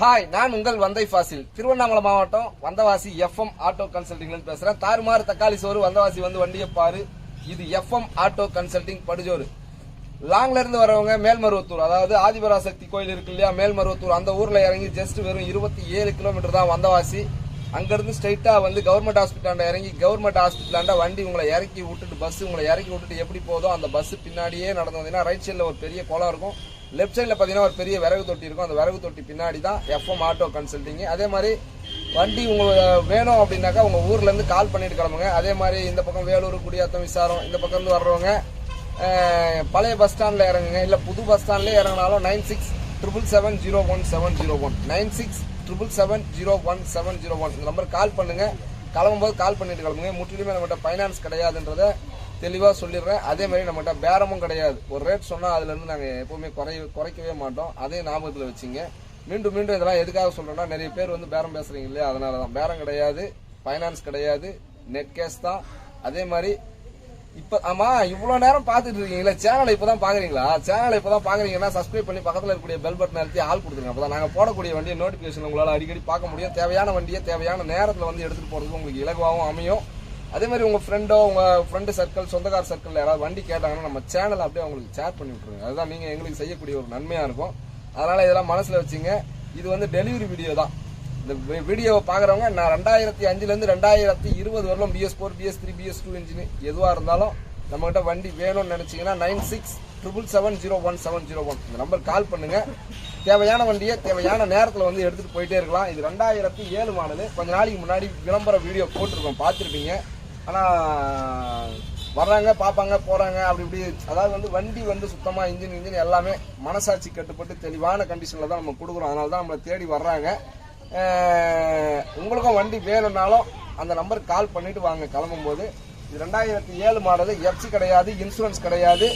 Hi நான் உங்கள் வந்தை ஃபாசில். திருவண்ணாமலை மாவட்டம் வந்தவாசி எஃப்எம் ஆட்டோ கன்சல்டிங்லேருந்து பேசுகிறேன் தாறுமாறு தக்காளி சோறு வந்தவாசி வந்து வண்டியை பாரு. இது எஃப்எம் ஆட்டோ கன்சல்டிங் படுஜோறு. லாங்லேருந்து வரவங்க மேல்மருவத்தூர் அதாவது ஆதிபராசக்தி கோயில் இருக்கு இல்லையா மேல்மருவத்தூர் அந்த ஊரில் இறங்கி ஜஸ்ட் வெறும் இருபத்தி ஏழு கிலோமீட்டர் தான் வந்தவாசி. அங்கேருந்து ஸ்ட்ரைட்டாக வந்து கவர்மெண்ட் ஹாஸ்பிட்டலாண்ட இறங்கி கவர்மெண்ட் ஹாஸ்பிட்டலாண்ட வண்டி உங்களை இறக்கி விட்டுட்டு பஸ் உங்களை இறக்கி விட்டுட்டு எப்படி போதோ அந்த பஸ் பின்னாடியே நடந்து வந்தீங்கன்னா ரைட் சைடில் ஒரு பெரிய குளம் இருக்கும். லெஃப்ட் சைடில் பார்த்தீங்கன்னா ஒரு பெரிய விறகு தொட்டி இருக்கும். அந்த விறகு தொட்டி பின்னாடி தான் எஃப்எம் ஆட்டோ கன்சல்ட்டிங்கு அதே மாதிரி வண்டி உங்களுக்கு வேணும் அப்படின்னாக்கா உங்கள் ஊர்லேருந்து கால் பண்ணிட்டு கிளம்புங்க. அதே மாதிரி இந்த பக்கம் வேலூர் குடியாத்தம் விசாரம் இந்த பக்கம் இருந்து வர்றவங்க பழைய பஸ் ஸ்டாண்டில் இறங்குங்க. இல்லை புது பஸ் ஸ்டாண்ட்லேயே இறங்கினாலும் nine six triple seven zero one seven zero one nine six triple seven zero one seven zero one இந்த நம்பர் கால் பண்ணுங்கள் கிளம்பும்போது கால் பண்ணிட்டு கிளம்புங்க. முற்றிலுமே நம்மகிட்ட ஃபைனான்ஸ் கிடையாதுன்றத தெளிவாக சொல்லிடுறேன். அதே மாதிரி நம்மகிட்ட பேரமும் கிடையாது. ஒரு ரேட் சொன்னால் அதுலேருந்து நாங்கள் எப்போவுமே குறை குறைக்கவே மாட்டோம். அதே ஞாபகத்தில் வச்சுங்க. மீண்டும் மீண்டும் இதெல்லாம் எதுக்காக சொல்கிறோன்னா நிறைய பேர் வந்து பேரம் பேசுகிறீங்க இல்லையா? அதனால தான் பேரம் கிடையாது ஃபைனான்ஸ் கிடையாது நெட் கேஸ் தான். அதே மாதிரி இப்போ ஆமாம் இவ்வளோ நேரம் பார்த்துட்டு இருக்கீங்களா. சேனலை இப்பதான் பார்க்குறீங்களா சேனலை இப்பதான் பார்க்குறீங்கன்னா சப்ஸ்கிரைப் பண்ணி பக்கத்தில் இருக்கக்கூடிய பெல் பட்டன் அழுத்தி ஆள் கொடுத்துருங்க. அப்பதான் நாங்கள் போடக்கூடிய வண்டியை நோட்டிஃபிகேஷன் உங்களால் அடிக்கடி பார்க்க முடியும். தேவையான வண்டியை தேவையான நேரத்தில் வந்து எடுத்துகிட்டு போகிறதுக்கு உங்களுக்கு இலகுவாகவும் அமையும். அதே மாதிரி உங்கள் ஃப்ரெண்டோ உங்கள் ஃப்ரெண்டு சர்க்கிள் சொந்தக்கார சர்க்கிள் யாராவது வண்டி கேட்டாங்கன்னா நம்ம சேனல் அப்படியே உங்களுக்கு ஷேர் பண்ணி விட்ருங்க அதுதான் நீங்கள் எங்களுக்கு செய்யக்கூடிய ஒரு நன்மையாக இருக்கும். அதனால் இதெல்லாம் மனசில் வச்சுங்க. இது வந்து டெலிவரி வீடியோ தான். இந்த வீடியோவை பார்க்குறவங்க நான் ரெண்டாயிரத்தி அஞ்சுலேருந்து ரெண்டாயிரத்தி இருபது வரலும் BS four BS three BS two engine எதுவாக இருந்தாலும் நம்மகிட்ட வண்டி வேணும்னு நினச்சிங்கன்னா nine six triple seven zero one seven zero one இந்த நம்பர் கால் பண்ணுங்கள் தேவையான வண்டியை தேவையான நேரத்தில் வந்து எடுத்துகிட்டு போயிட்டே இருக்கலாம். இது ரெண்டாயிரத்தி ஏழு மாடலு கொஞ்ச நாளைக்கு முன்னாடி விளம்பர வீடியோ போட்டிருக்கோம் பார்த்துருப்பீங்க. ஆனால் வர்றாங்க பார்ப்பாங்க போகிறாங்க அப்படி இப்படி. அதாவது வந்து வண்டி வந்து சுத்தமாக இன்ஜின் இன்ஜின் எல்லாமே மனசாட்சி கட்டுப்பட்டு தெளிவான கண்டிஷனில் தான் நம்ம கொடுக்குறோம். அதனால தான் நம்மளை தேடி வர்றாங்க. உங்களுக்கும் வண்டி வேணும்னாலும் அந்த நம்பருக்கு கால் பண்ணிவிட்டு வாங்க. கிளம்பும்போது இது ரெண்டாயிரத்தி ஏழு மாடல் எஃப்சி கிடையாது இன்சூரன்ஸ் கிடையாது.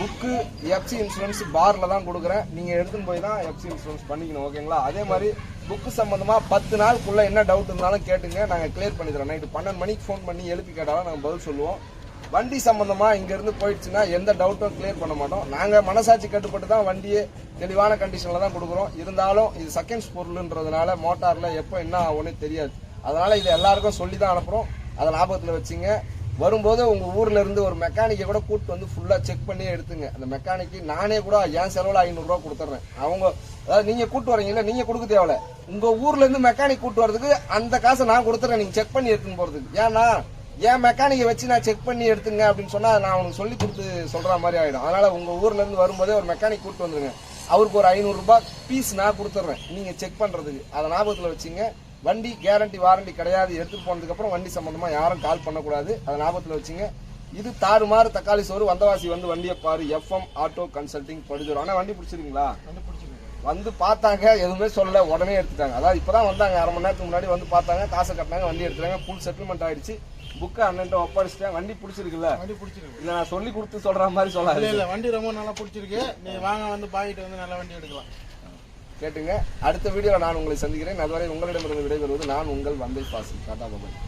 புக்கு எஃப்சி இன்சூரன்ஸ் பாரில் தான் கொடுக்குறேன். நீங்கள் எடுத்துன்னு போய் தான் எஃப்சி இன்சூரன்ஸ் பண்ணிக்கணும் ஓகேங்களா? அதே மாதிரி புக்கு சம்மந்தமாக பத்து நாளுக்குள்ளே என்ன டவுட் இருந்தாலும் கேட்டுங்க. நாங்கள் கிளியர் பண்ணி தரோம். நைட்டு பன்னெண்டு மணிக்கு ஃபோன் பண்ணி எழுப்பி கேட்டாலும் நாங்கள் பதில் சொல்லுவோம். வண்டி சம்மந்தமாக இங்கேருந்து போயிடுச்சுன்னா எந்த டவுட்டும் கிளியர் பண்ண மாட்டோம். நாங்கள் மனசாட்சி கட்டுப்பட்டு தான் வண்டியை தெளிவான கண்டிஷனில் தான் கொடுக்குறோம். இருந்தாலும் இது செகண்ட்ஸ் பொருள்ன்றதுனால மோட்டாரில் எப்போ என்ன ஆகும்னு தெரியாது. அதனால் இது எல்லாருக்கும் சொல்லி தான் அனுப்புகிறோம் அதை லாபத்தில் வச்சுங்க. வரும்போது உங்க ஊர்ல இருந்து ஒரு மெக்கானிக்கை கூட கூட்டு வந்து ஃபுல்லா செக் பண்ணி எடுத்துங்க. அந்த மெக்கானிக்கு நானே கூட என் செலவுல ஐநூறுரூவா கொடுத்துட்றேன் அவங்க அதாவது நீங்க கூட்டு வரீங்கல்ல நீங்க கொடுக்க தேவையில்ல. உங்க ஊர்ல இருந்து மெக்கானிக் கூட்டு வரதுக்கு அந்த காசை நான் கொடுத்துறேன். நீங்க செக் பண்ணி எடுத்துன்னு போறதுக்கு. ஏன்னா என் மெக்கானிக்கை வச்சு நான் செக் பண்ணி எடுத்துங்க அப்படின்னு சொன்னா நான் அவனுக்கு சொல்லி கொடுத்து சொல்ற மாதிரி ஆயிடும். அதனால உங்க ஊர்ல இருந்து வரும்போதே ஒரு மெக்கானிக் கூட்டு வந்துருங்க. அவருக்கு ஒரு ஐநூறுரூபா பீஸ் நான் கொடுத்துட்றேன் நீங்க செக் பண்றதுக்கு. அதை ஞாபகத்தில் வச்சுங்க. வண்டி கேரண்டி வாரண்டி கிடையாது எடுத்துட்டு போனதுக்கு அப்புறம் வண்டி சம்பந்தமா யாரும் கால் பண்ணக்கூடாது. அதை ஞாபகத்துல வச்சுங்க. இது தாறுமாறு தக்காளி சோறு வந்தவாசி வந்து வண்டியை பாரு எஃப்எம் ஆட்டோ கன்சல்டிங் படுஜோர் ஆனா வண்டி பிடிச்சிருக்கீங்களா? வந்து பார்த்தாங்க எதுவுமே சொல்லல உடனே எடுத்துட்டாங்க. அதாவது இப்பதான் வந்தாங்க அரை மணி நேரத்துக்கு முன்னாடி வந்து பார்த்தாங்க காசை கட்டினாங்க வண்டி எடுத்துட்டாங்க ஃபுல் செட்டில்மெண்ட் ஆயிடுச்சு. புக்கை அண்ணன் ஒப்படைச்சிட்டேன். வண்டி பிடிச்சிருக்குல்ல? வண்டி பிடிச்சிருக்கு. இல்ல நான் சொல்லி கொடுத்து சொல்ற மாதிரி சொல்லாது இல்ல வண்டி ரொம்ப நல்லா பிடிச்சிருக்கு. நீ வாங்க வந்து பாக்கிட்டு வந்து நல்ல வண்டி எடுக்கலாம். கேட்டுங்க. அடுத்த வீடியோவில் நான் உங்களை சந்திக்கிறேன். அதுவரை உங்களிடமிருந்து விடைபெறுவது நான் உங்கள் வந்தை பாசி டாடா பாபாய்.